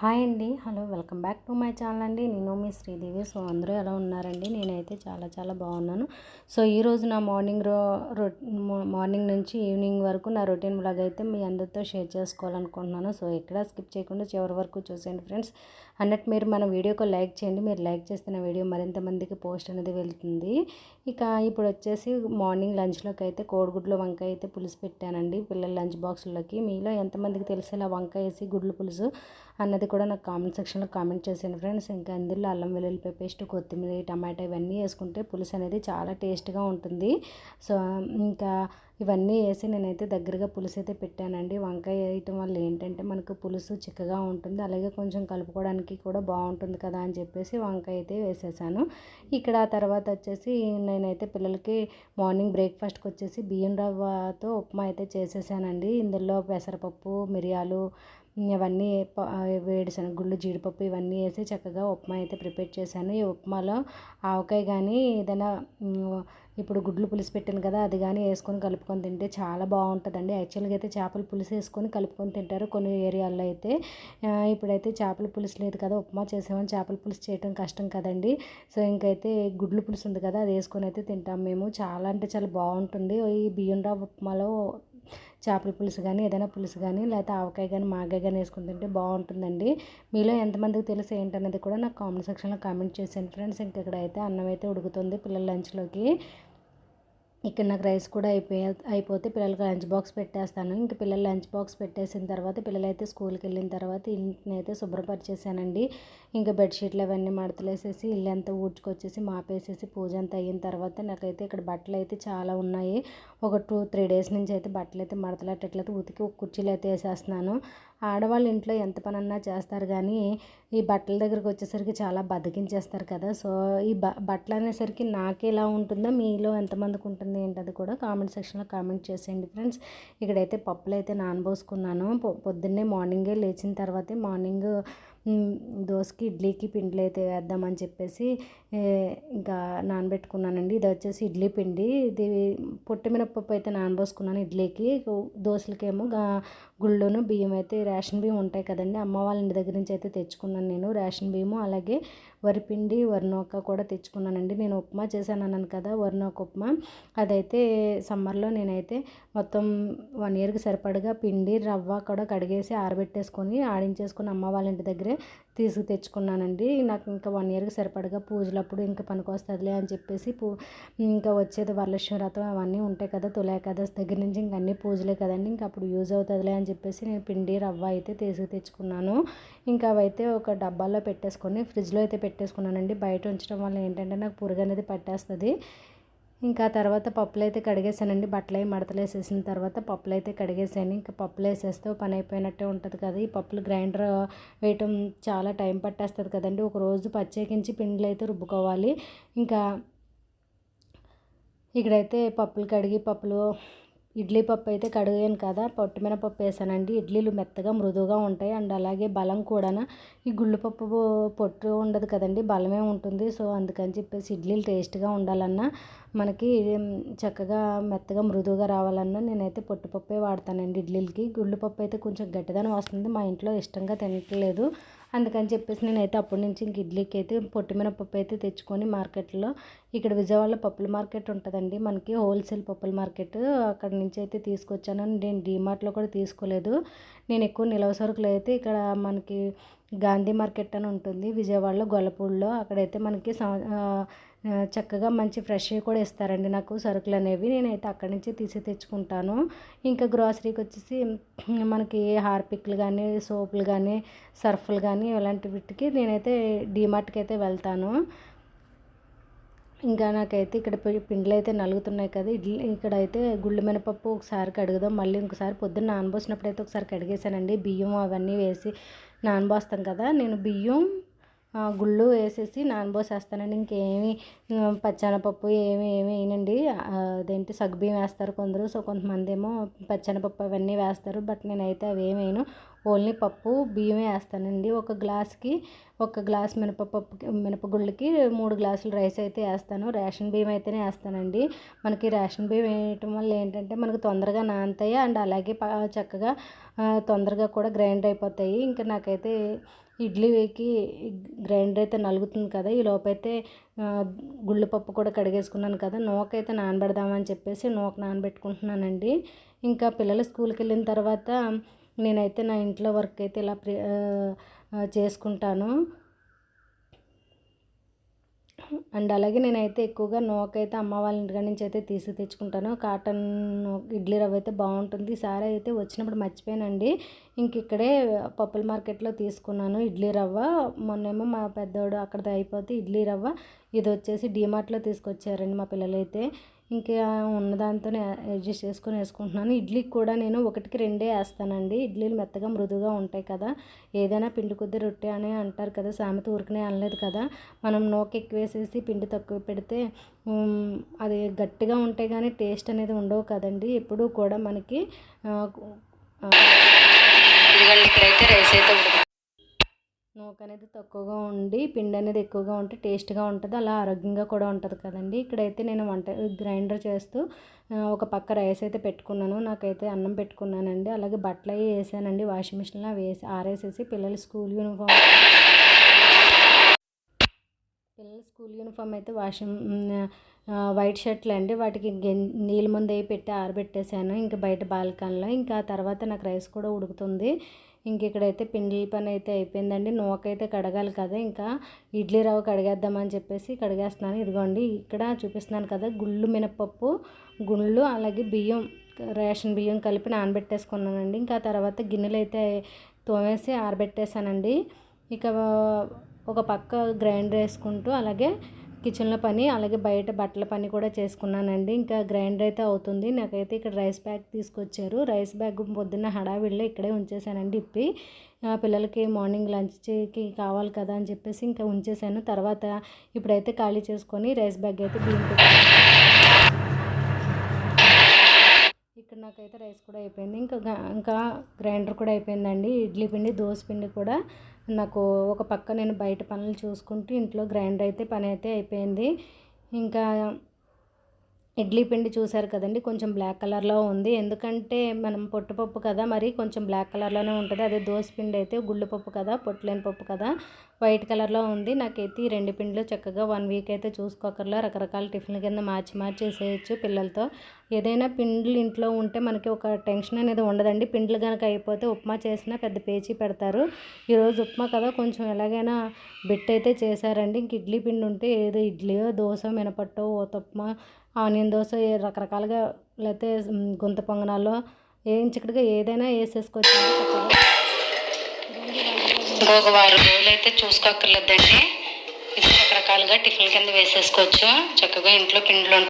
Hi అండి. Hello welcome back to my channel అండి. నేను మీ శ్రీదేవి. సో అందరూ ఎలా ఉన్నారండి? నేనైతే చాలా చాలా బాగున్నాను. సో ఈరోజు నా మార్నింగ్ రో రొ మార్నింగ్ నుంచి ఈవినింగ్ వరకు నా రొటీన్ బ్లాగ్ అయితే మీ అందరితో షేర్ చేసుకోవాలనుకుంటున్నాను. సో ఎక్కడా స్కిప్ చేయకుండా చివరి వరకు చూసేయండి ఫ్రెండ్స్. అన్నట్టు మీరు మన వీడియోకి లైక్ చేయండి. మీరు లైక్ చేస్తే నా వీడియో మరింత మందికి పోస్ట్ అనేది వెళ్తుంది. ఇక ఇప్పుడు వచ్చేసి మార్నింగ్ లంచ్లోకి అయితే కోడిగుడ్లు వంకాయ అయితే పులుసు పెట్టానండి. పిల్లల లంచ్ బాక్స్లోకి మీలో ఎంతమందికి తెలిసేలా వంకాయ వేసి గుడ్లు పులుసు అన్నది కూడా నాకు కామెంట్ సెక్షన్లో కామెంట్ చేసాను ఫ్రెండ్స్ ఇంకా అందులో అల్లం వెల్లుల్లిపాయ పేస్ట్ కొత్తిమీర టమాటా ఇవన్నీ వేసుకుంటే పులుసు అనేది చాలా టేస్ట్గా ఉంటుంది. సో ఇంకా ఇవన్నీ వేసి నేనైతే దగ్గరగా పులుసు అయితే పెట్టానండి. వంకాయ వేయటం వల్ల ఏంటంటే మనకు పులుసు చిక్కగా ఉంటుంది. అలాగే కొంచెం కలుపుకోవడానికి కూడా బాగుంటుంది కదా అని చెప్పేసి వంకాయ అయితే వేసేసాను. ఇక్కడ తర్వాత వచ్చేసి నేనైతే పిల్లలకి మార్నింగ్ బ్రేక్ఫాస్ట్కి వచ్చేసి బియ్యం రవ్వతో ఉప్మా అయితే చేసేసానండి. ఇందులో పెసరపప్పు మిరియాలు ఇవన్నీ వేడిశనగ గుళ్ళు జీడిపప్పు ఇవన్నీ వేసి చక్కగా ఉప్మా అయితే ప్రిపేర్ చేశాను. ఈ ఉప్మాలో ఆవకాయ కానీ ఏదైనా ఇప్పుడు గుడ్లు పులుసు పెట్టాను కదా అది కానీ వేసుకొని కలుపుకొని తింటే చాలా బాగుంటుందండి. యాక్చువల్గా అయితే చేపల పులుసు వేసుకొని కలుపుకొని తింటారు కొన్ని ఏరియాల్లో అయితే. ఇప్పుడైతే చేపల పులుసు లేదు కదా ఉప్మా చేసామని చేపల పులుసు చేయడం కష్టం కదండి. సో ఇంకైతే గుడ్లు పులుసు ఉంది కదా అది వేసుకొని అయితే తింటాం మేము. చాలా అంటే చాలా బాగుంటుంది. ఈ బియ్యం రవ్వ ఉప్మాలో చేపల పులుసు కానీ ఏదైనా పులుసు కానీ లేకపోతే ఆవకాయ కానీ మాగాయ కానీ వేసుకుని తింటే బాగుంటుందండి. మీలో ఎంతమందికి తెలుసు ఏంటనేది కూడా నాకు కామెంట్ సెక్షన్లో కామెంట్ చేసాను ఫ్రెండ్స్. ఇంక ఇక్కడ అయితే అన్నం అయితే ఉడుకుతుంది పిల్లల లంచ్లోకి. ఇక్కడ నాకు రైస్ కూడా అయిపోయి అయిపోతే పిల్లలకి లంచ్ బాక్స్ పెట్టేస్తాను. ఇంక పిల్లలు లంచ్ బాక్స్ పెట్టేసిన తర్వాత పిల్లలైతే స్కూల్కి వెళ్ళిన తర్వాత ఇంటిని అయితే శుభ్రపరిచేసానండి ఇంకా బెడ్షీట్లు అవన్నీ మడతలేసేసి ఇల్లు అంతా ఊడ్చుకొచ్చేసి మాపేసేసి పూజ అంతా అయిన తర్వాత నాకైతే ఇక్కడ బట్టలు అయితే చాలా ఉన్నాయి. ఒక టూ త్రీ డేస్ నుంచి అయితే బట్టలు అయితే మడతలెట్టట్లయితే ఉతికి ఒక కుర్చీలు అయితే వేసేస్తున్నాను. ఆడవాళ్ళ ఇంట్లో ఎంత పనన్నా చేస్తారు కానీ ఈ బట్టల దగ్గరికి వచ్చేసరికి చాలా బతికించేస్తారు కదా. సో ఈ బ బట్టలు అనేసరికి నాకు ఎలా ఉంటుందో మీలో ఎంతమందికి ఉంటుంది ఏంటది కూడా కామెంట్ సెక్షన్లో కామెంట్ చేసేయండి ఫ్రెండ్స్. ఇక్కడైతే పప్పులు అయితే నానబోసుకున్నాను. పొద్దున్నే మార్నింగే లేచిన తర్వాతే మార్నింగ్ దోశకి ఇడ్లీకి పిండిలు అయితే వేద్దామని చెప్పేసి ఇంకా నానబెట్టుకున్నానండి. ఇది వచ్చేసి ఇడ్లీ పిండి. ఇది పొట్టి మినప్పప్పు అయితే నానబోసుకున్నాను ఇడ్లీకి. దోశలకేమో గుళ్ళోను బియ్యం అయితే రేషన్ బియ్యం ఉంటాయి కదండి. అమ్మ వాళ్ళ ఇంటి దగ్గర నుంచి అయితే తెచ్చుకున్నాను నేను రేషన్ బియ్యము. అలాగే వరిపిండి వరినోక కూడా తెచ్చుకున్నానండి. నేను ఉప్మా చేశాను అన్నాను కదా వరినోక ఉప్మా. అదైతే సమ్మర్లో నేనైతే మొత్తం వన్ ఇయర్కి సరిపడగా పిండి రవ్వ కూడా కడిగేసి ఆరబెట్టేసుకొని ఆడించేసుకుని అమ్మ వాళ్ళ ఇంటి దగ్గరే తీసుకు తెచ్చుకున్నానండి. నాకు ఇంకా వన్ ఇయర్కి సరిపడగా పూజలప్పుడు ఇంకా పనికొస్తుందిలే అని చెప్పేసి పూ ఇంకా వచ్చేది వరలక్ష్మి వ్రతం అవన్నీ ఉంటాయి కదా తొలి ఏకాదశి దగ్గర నుంచి ఇంక అన్ని పూజలే కదండి. ఇంకా అప్పుడు యూజ్ అవుతుందిలే అని చెప్పేసి నేను పిండి రవ్వ అయితే తీసుకు తెచ్చుకున్నాను. ఇంకా అవైతే ఒక డబ్బాలో పెట్టేసుకొని ఫ్రిడ్జ్లో అయితే పెట్టేసుకున్నానండి. బయట ఉంచడం వల్ల ఏంటంటే నాకు పురుగు అనేది పట్టేస్తుంది. ఇంకా తర్వాత పప్పులు అయితే కడిగేసానండి. బట్టలు అవి మడతలు వేసేసిన తర్వాత పప్పులు అయితే కడిగేసాను. ఇంకా పప్పులు వేసేస్తే పని అయిపోయినట్టే ఉంటుంది కదా. ఈ పప్పులు గ్రైండర్ వేయటం చాలా టైం పట్టేస్తుంది కదండి. ఒక రోజు పచ్చేకించి పిండిలు అయితే రుబ్బుకోవాలి. ఇంకా ఇక్కడైతే పప్పులు కడిగి పప్పులు ఇడ్లీ పప్పు అయితే కడిగాను కదా పొట్టు పప్పు వేసానండి. ఇడ్లీలు మెత్తగా మృదువుగా ఉంటాయి అండ్ అలాగే బలం కూడా ఈ గుళ్ళుపప్పు పొట్టు ఉండదు కదండి బలమే ఉంటుంది. సో అందుకని చెప్పేసి ఇడ్లీలు టేస్ట్గా ఉండాలన్నా మనకి చక్కగా మెత్తగా మృదువుగా రావాలన్నా నేనైతే పొట్టుపప్పే వాడతానండి ఇడ్లీలకి. గుళ్ళుపప్పు అయితే కొంచెం గట్టిదనం వస్తుంది మా ఇంట్లో ఇష్టంగా తినట్లేదు. అందుకని చెప్పేసి నేనైతే అప్పటి నుంచి ఇంక ఇడ్లీకి అయితే పొట్టిమినపప్పు అయితే తెచ్చుకొని మార్కెట్లో ఇక్కడ విజయవాడలో పప్పుల మార్కెట్ ఉంటుందండి. మనకి హోల్సేల్ పప్పుల మార్కెట్ అక్కడ నుంచి అయితే తీసుకొచ్చాను. నేను డీమార్ట్లో కూడా తీసుకోలేదు. నేను ఎక్కువ నిలవ సరుకులు అయితే ఇక్కడ మనకి గాంధీ మార్కెట్ అని ఉంటుంది. విజయవాడలో గొల్లపూడిలో. అక్కడైతే మనకి చక్కగా మంచి ఫ్రెష్ కూడా ఇస్తారండి నాకు సరుకులు అనేవి. నేనైతే అక్కడి నుంచి తీసి తెచ్చుకుంటాను. ఇంకా గ్రాసరీకి వచ్చేసి మనకి హార్పిక్లు కానీ సోపులు కానీ సర్ఫులు కానీ ఇలాంటి వీటికి నేనైతే డీమార్ట్కి అయితే వెళ్తాను. ఇంకా నాకైతే ఇక్కడ పిండిలు అయితే నలుగుతున్నాయి కదా ఇడ్లీ ఇక్కడ అయితే గుళ్ళు మినపప్పు ఒకసారి కడుగుదాం మళ్ళీ ఇంకోసారి పొద్దున్న నానబోసినప్పుడు అయితే ఒకసారి కడిగేసానండి బియ్యం అవన్నీ వేసి నానబోస్తాం కదా నేను బియ్యం గుళ్ళు వేసేసి నానబోసేస్తానండి ఇంకేమి పచ్చెనపప్పు ఏమి ఏమి వేయనండి. అదేంటి సగ్గుబియ్యం వేస్తారు కొందరు. సో కొంతమంది ఏమో పచ్చెనపప్పు అవన్నీ వేస్తారు. బట్ నేనైతే అవి ఏమి వేయను. ఓన్లీ పప్పు బియ్యమే వేస్తానండి. ఒక గ్లాస్కి ఒక గ్లాస్ మినపప్పు మినపగుళ్ళకి మూడు గ్లాసులు రైస్ అయితే వేస్తాను. రేషన్ బియ్యం అయితేనే వేస్తానండి. మనకి రేషన్ బియ్యం వేయటం వల్ల ఏంటంటే మనకు తొందరగా నానతాయి. అండ్ అలాగే చక్కగా తొందరగా కూడా గ్రైండ్ అయిపోతాయి. ఇంకా నాకైతే ఇడ్లీకి గ్రైండర్ అయితే నలుగుతుంది కదా ఈ లోపైతే ఆ, గుళ్ళు పప్పు కూడా కడిగేసుకున్నాను కదా నూకైతే నానబెడదామని చెప్పేసి నూక నానబెట్టుకుంటున్నానండి. ఇంకా పిల్లలు స్కూల్కి వెళ్ళిన తర్వాత నేనైతే నా ఇంట్లో వర్క్ అయితే ఇలా ప్రి చేసుకుంటాను. అండ్ అలాగే నేనైతే ఎక్కువగా నూకైతే అమ్మ వాళ్ళ ఇంటి నుంచి అయితే తీసి తెచ్చుకుంటాను. కాటన్ ఇడ్లీ రవ్వ అయితే బాగుంటుంది. ఈసారి అయితే వచ్చినప్పుడు మర్చిపోయానండి. ఇంక ఇక్కడే పప్పుల మార్కెట్లో తీసుకున్నాను ఇడ్లీ రవ్వ. మొన్నేమో మా పెద్దోడు అక్కడ అయిపోతే ఇడ్లీ రవ్వ. ఇది వచ్చేసి డీమార్ట్లో తీసుకొచ్చారండి మా పిల్లలైతే. ఇంకా ఉన్నదాంతోనే అడ్జస్ట్ చేసుకొని వేసుకుంటున్నాను. ఇడ్లీకి కూడా నేను ఒకటికి రెండే వేస్తానండి. ఇడ్లీలు మెత్తగా మృదుగా ఉంటాయి కదా. ఏదైనా పిండి కొద్ది రొట్టె అని అంటారు కదా. సామెత ఊరికనే అనలేదు కదా. మనం నూక ఎక్కువ వేసేసి పిండి తక్కువ పెడితే అది గట్టిగా ఉంటాయి కానీ టేస్ట్ అనేది ఉండవు కదండి. ఎప్పుడూ కూడా మనకి ఇదిగోండి ఇక్కడైతే రైస్ అయితే నూక అనేది తక్కువగా ఉండి పిండి అనేది ఎక్కువగా ఉంటే టేస్ట్గా ఉంటుంది అలా ఆరోగ్యంగా కూడా ఉంటుంది కదండి. ఇక్కడైతే నేను వంట గ్రైండర్ చేస్తూ ఒక పక్క రైస్ అయితే పెట్టుకున్నాను. నాకైతే అన్నం పెట్టుకున్నానండి. అలాగే బట్టలు అవి వేసానండి. వాషింగ్ మిషన్లో వేసి ఆరేసేసి పిల్లలు స్కూల్ యూనిఫామ్. పిల్లల స్కూల్ యూనిఫామ్ అయితే వాషింగ్ వైట్ షర్ట్లు అండి. వాటికి నీళ్ళ ముందు పెట్టి ఆరబెట్టేశాను ఇంకా బయట బాల్కన్లో. ఇంకా తర్వాత నాకు రైస్ కూడా ఉడుకుతుంది. ఇంక ఇక్కడైతే పిండి పని అయితే అయిపోయిందండి. నూకైతే కడగాలి కదా ఇంకా. ఇడ్లీ రవ్వ కడిగేద్దామని చెప్పేసి కడిగేస్తున్నాను. ఇదిగోండి ఇక్కడ చూపిస్తున్నాను కదా గుళ్ళు మినపప్పు గుళ్ళు అలాగే బియ్యం రేషన్ బియ్యం కలిపి నానబెట్టేసుకున్నానండి. ఇంకా తర్వాత గిన్నెలు అయితే తోమేసి ఆరబెట్టేశానండి. ఇక ఒక పక్క గ్రైండర్ వేసుకుంటూ అలాగే కిచెన్లో పని అలాగే బయట బట్టల పని కూడా చేసుకున్నానండి. ఇంకా గ్రైండర్ అయితే అవుతుంది. నాకైతే ఇక్కడ రైస్ బ్యాగ్ తీసుకొచ్చారు. రైస్ బ్యాగ్ పొద్దున్న హడావిడిలో ఇక్కడే ఉంచేసానండి ఇప్పి. పిల్లలకి మార్నింగ్ లంచ్కి కావాలి కదా అని చెప్పేసి ఇంకా ఉంచేసాను. తర్వాత ఇప్పుడైతే ఖాళీ చేసుకొని రైస్ బ్యాగ్ అయితే బియ్యం ఇక్కడ నాకైతే రైస్ కూడా అయిపోయింది. ఇంకా ఇంకా గ్రైండర్ కూడా అయిపోయిందండి. ఇడ్లీ పిండి దోశ పిండి కూడా నాకు ఒక పక్క నేను బయట పనులు చూసుకుంటూ ఇంట్లో గ్రైండర్ అయితే పని అయితే అయిపోయింది. ఇంకా ఇడ్లీ పిండి చూసారు కదండి కొంచెం బ్లాక్ కలర్లో ఉంది. ఎందుకంటే మనం పొట్టుపప్పు కదా మరి కొంచెం బ్లాక్ కలర్లోనే ఉంటుంది. అదే దోశ పిండి అయితే గుళ్ళు పప్పు కదా పొట్టులేని పప్పు కదా వైట్ కలర్లో ఉంది. నాకైతే ఈ రెండు పిండిలు చక్కగా వన్ వీక్ అయితే చూసుకోకర్లా రకరకాల టిఫిన్ కింద మార్చి మార్చి వేసేయచ్చు పిల్లలతో. ఏదైనా పిండ్లు ఇంట్లో ఉంటే మనకి ఒక టెన్షన్ అనేది ఉండదండి. పిండ్లు కనుక అయిపోతే ఉప్మా చేసినా పెద్ద పేచీ పెడతారు. ఈరోజు ఉప్మా కదా కొంచెం ఎలాగైనా బిట్ అయితే చేశారండి. ఇంక ఇడ్లీ పిండి ఉంటే ఏదో ఇడ్లీయో దోశ మినపట్టో ఓతప్మా ఆనియన్ దోశ రకరకాలుగా లేకపోతే గుంత పొంగనాలు చిక్కడిగా ఏదైనా వేసేసుకోవచ్చు. చక్కగా ఇంకొక వారం రోజులు అయితే చూసుకోక్కర్లేదండి. ఇది రకరకాలుగా టిఫిన్ కింద వేసేసుకోవచ్చు. చక్కగా ఇంట్లో పిండిలో